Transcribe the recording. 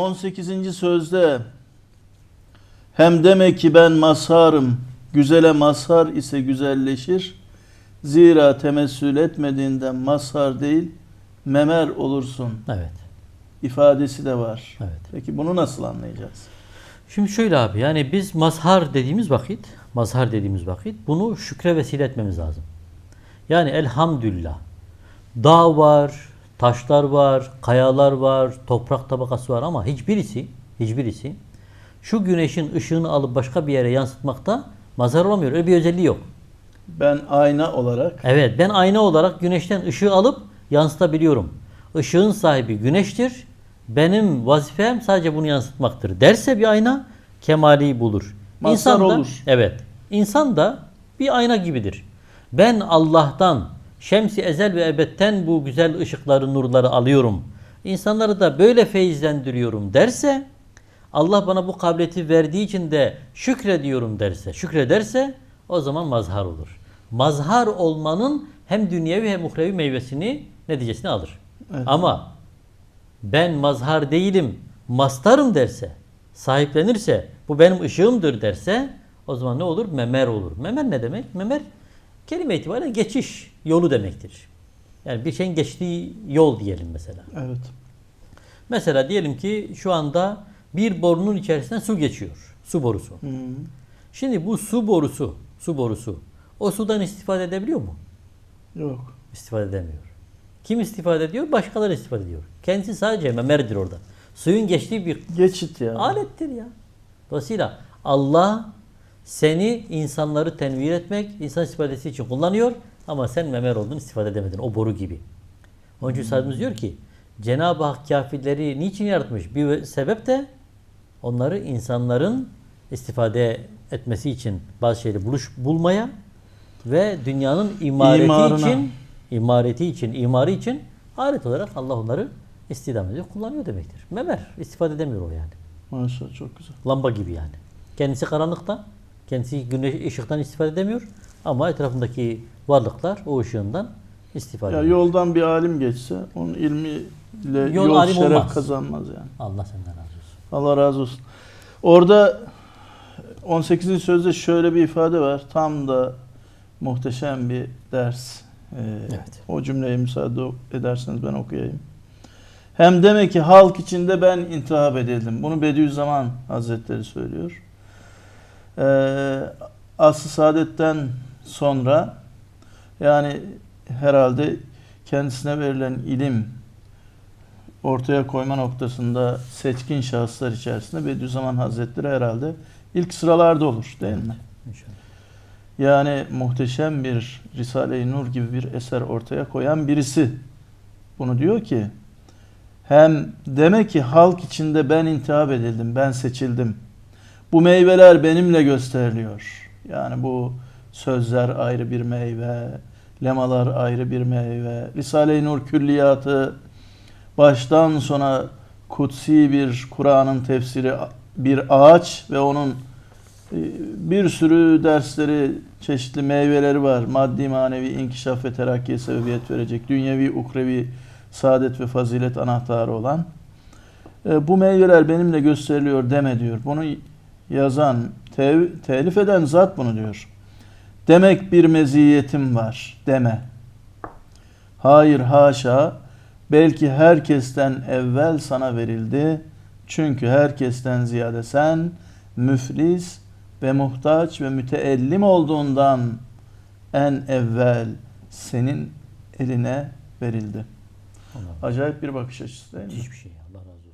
18. sözde hem demek ki ben mazharım, güzele mazhar ise güzelleşir. Zira temessül etmediğinden mazhar değil, memer olursun Evet. ifadesi de var. Evet. Peki bunu nasıl anlayacağız? Şimdi şöyle abi yani biz mazhar dediğimiz vakit, mazhar dediğimiz vakit bunu şükre vesile etmemiz lazım. Yani elhamdülillah. Dağ var, taşlar var, kayalar var, toprak tabakası var ama hiçbirisi, hiçbirisi şu güneşin ışığını alıp başka bir yere yansıtmakta mazhar olamıyor. Öyle bir özelliği yok. Ben ayna olarak Evet ben ayna olarak güneşten ışığı alıp yansıtabiliyorum. Işığın sahibi güneştir. Benim vazifem sadece bunu yansıtmaktır. Derse bir ayna kemali bulur. Mazhar İnsan da, olur. Evet. İnsan da bir ayna gibidir. Ben Allah'tan şemsi ezel ve ebedten bu güzel ışıkları, nurları alıyorum. İnsanları da böyle feyizlendiriyorum derse Allah bana bu kabiliyeti verdiği için de şükrediyorum derse, şükrederse o zaman mazhar olur. Mazhar olmanın hem dünyevi hem uhrevi meyvesini, neticesini alır. Evet. Ama ben mazhar değilim, mastarım derse, sahiplenirse, bu benim ışığımdır derse o zaman ne olur? Memer olur. Memer ne demek? Memer kelime itibariyle geçiş yolu demektir. Yani bir şeyin geçtiği yol diyelim mesela. evet. Mesela diyelim ki şu anda bir borunun içerisinden su geçiyor. Su borusu. Hı. Şimdi bu su borusu, su borusu o sudan istifade edebiliyor mu? Yok. İstifade edemiyor. Kim istifade ediyor? Başkaları istifade ediyor. Kendisi sadece memerdir orada. Suyun geçtiği bir Geçit yani. alettir ya. Dolayısıyla Allah seni insanları tenvir etmek, insan istifadesi için kullanıyor ama sen memer oldun istifade edemedin. O boru gibi. Onun için Üstadımız diyor ki Cenab-ı Hak kafirleri niçin yaratmış? Bir sebep de onları insanların istifade etmesi için bazı şeyleri buluş, bulmaya ve dünyanın imareti İmarına. için imareti için, imarı için alet olarak Allah onları istidam ediyor, kullanıyor demektir. Memer istifade edemiyor o yani. Maşallah çok güzel. Lamba gibi yani. Kendisi karanlıkta, kendisi güneş ışıktan istifade edemiyor ama etrafındaki varlıklar o ışığından istifade Ya ediyor. yoldan bir alim geçse onun ilmiyle Yol yol, alim şeref olmaz. kazanmaz yani. Allah senden razı olsun. Allah razı olsun. Orada 18. sözde şöyle bir ifade var. Tam da muhteşem bir ders. Ee, Evet. O cümleyi müsaade ederseniz ben okuyayım. Hem demek ki halk içinde ben intihap edildim. Bunu Bediüzzaman Hazretleri söylüyor. Ee, Asr-ı Saadet'ten sonra yani herhalde kendisine verilen ilim ortaya koyma noktasında seçkin şahıslar içerisinde Bediüzzaman Hazretleri herhalde ilk sıralarda olur değil mi? İnşallah. Yani muhteşem bir Risale-i Nur gibi bir eser ortaya koyan birisi. Bunu diyor ki hem demek ki halk içinde ben intihap edildim, ben seçildim. Bu meyveler benimle gösteriliyor. Yani bu sözler ayrı bir meyve, lemalar ayrı bir meyve, Risale-i Nur külliyatı baştan sona kutsi bir Kur'an'ın tefsiri bir ağaç ve onun e, bir sürü dersleri, çeşitli meyveleri var. Maddi manevi inkişaf ve terakkiye sebebiyet verecek. Dünyevi, ukrevi saadet ve fazilet anahtarı olan. E, Bu meyveler benimle gösteriliyor deme diyor. Bunu yazan, tev- telif eden zat bunu diyor. Demek bir meziyetim var deme. Hayır haşa. Belki herkesten evvel sana verildi. Çünkü herkesten ziyade sen müflis ve muhtaç ve müteellim olduğundan en evvel senin eline verildi. Acayip bir bakış açısı değil mi? Hiçbir şey. Allah razı olsun.